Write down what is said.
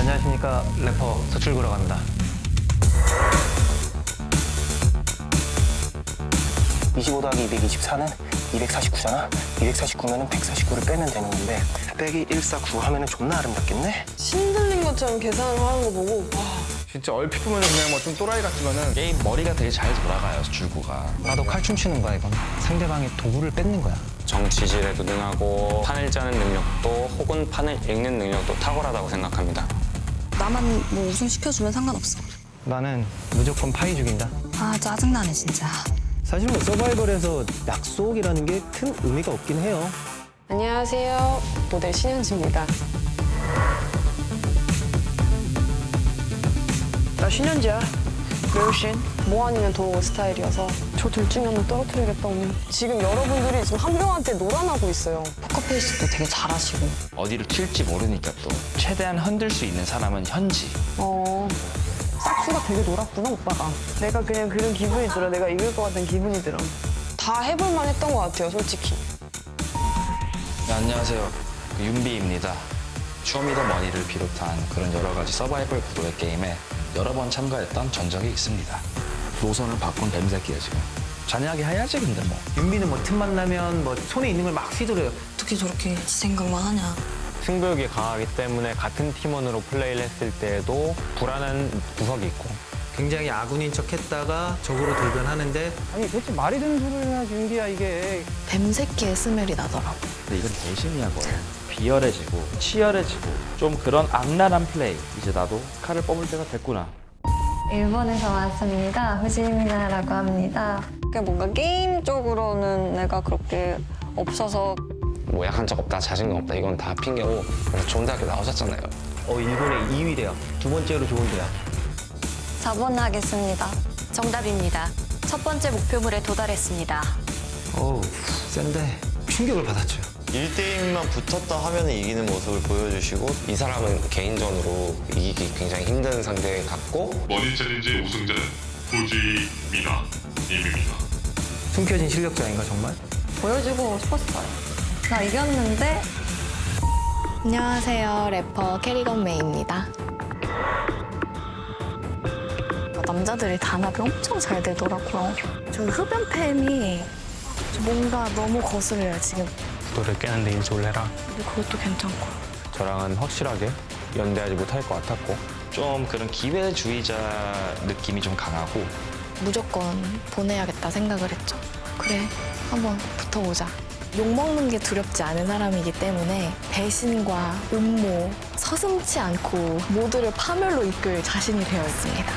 안녕하십니까 래퍼 서출구라고 합니다. 25 더하기 224는 249잖아. 249면은 149를 빼면 되는 건데 빼기 149 하면은 존나 아름답겠네. 신들린 것처럼 계산을 하는 거 보고 와, 진짜 얼핏 보면 그냥 뭐 좀 또라이 같지만은 게임 머리가 되게 잘 돌아가요 줄구가 나도 칼춤 추는 거야 이건. 상대방의 도구를 뺏는 거야. 정치질에도 능하고 판을 짜는 능력도 혹은 판을 읽는 능력도 탁월하다고 생각합니다. 나만 뭐 우승 시켜주면 상관없어. 나는 무조건 파이 죽인다. 아 짜증나네 진짜. 사실 뭐 서바이벌에서 약속이라는 게 큰 의미가 없긴 해요. 안녕하세요. 모델 신현지입니다. 나 신현지야. 멸신. 뭐 아니면 도 스타일이어서 저 둘 중에 하나 떨어뜨리겠다 오늘. 지금 여러분들이 지금 한 명한테 놀아나고 있어요. 포커페이스도 되게 잘하시고. 어디로 튈지 모르니까 또 최대한 흔들 수 있는 사람은 현지 어. 싹수가 되게 놀았구나 오빠가. 내가 그냥 그런 기분이 들어. 내가 이길 것 같은 기분이 들어. 다 해볼만 했던 것 같아요 솔직히. 네, 안녕하세요 그 윤비입니다 쇼미더머니를 비롯한 그런 여러 가지 서바이벌 구도의 게임에 여러 번 참가했던 전적이 있습니다. 노선을 바꾼 뱀새끼야 지금. 잔인하게 해야지 근데 뭐. 윤비는 뭐 틈만 나면 뭐 손에 있는 걸 막 휘두르요. 어떻게 저렇게 지 생각만 하냐. 승부욕이 강하기 때문에 같은 팀원으로 플레이를 했을 때에도 불안한 구석이 있고. 굉장히 아군인 척 했다가 적으로 돌변하는데. 아니 대체 말이 되는 소리를 해야지 윤기야 이게. 뱀새끼의 스멜이 나더라고. 근데 이건 대신이야 거의 비열해지고 치열해지고 좀 그런 악랄한 플레이 이제 나도 칼을 뽑을 때가 됐구나 일본에서 왔습니다. 후지미나라고 합니다. 그냥 뭔가 게임적으로는 내가 그렇게 없어서 뭐 약한 적 없다, 자신감 없다 이건 다 핑계고 그래서 좋은 대학교 나오셨잖아요. 어 일본의 2위 대학, 두 번째로 좋은 대학. 4번 하겠습니다. 정답입니다. 첫 번째 목표물에 도달했습니다. 어우 센데 충격을 받았죠. 1대1만 붙었다 하면 이기는 모습을 보여주시고 이 사람은 개인전으로 이기기 굉장히 힘든 상대 같고 머니 챌린지 우승자는 후지 미나 님입니다. 숨겨진 실력자인가 정말? 보여주고 싶었어요. 나 이겼는데 안녕하세요. 래퍼 캐리건 메이입니다. 남자들이 단합이 엄청 잘 되더라고요. 저 흡연팸이 뭔가 너무 거슬려요, 지금. 구도를 깨는데 인수를 해라. 근데 그것도 괜찮고. 저랑은 확실하게 연대하지 못할 것 같았고 좀 그런 기회주의자 느낌이 좀 강하고 무조건 보내야겠다 생각을 했죠. 그래, 한번 붙어보자. 욕먹는 게 두렵지 않은 사람이기 때문에 배신과 음모, 서슴지 않고 모두를 파멸로 이끌 자신이 되어 있습니다.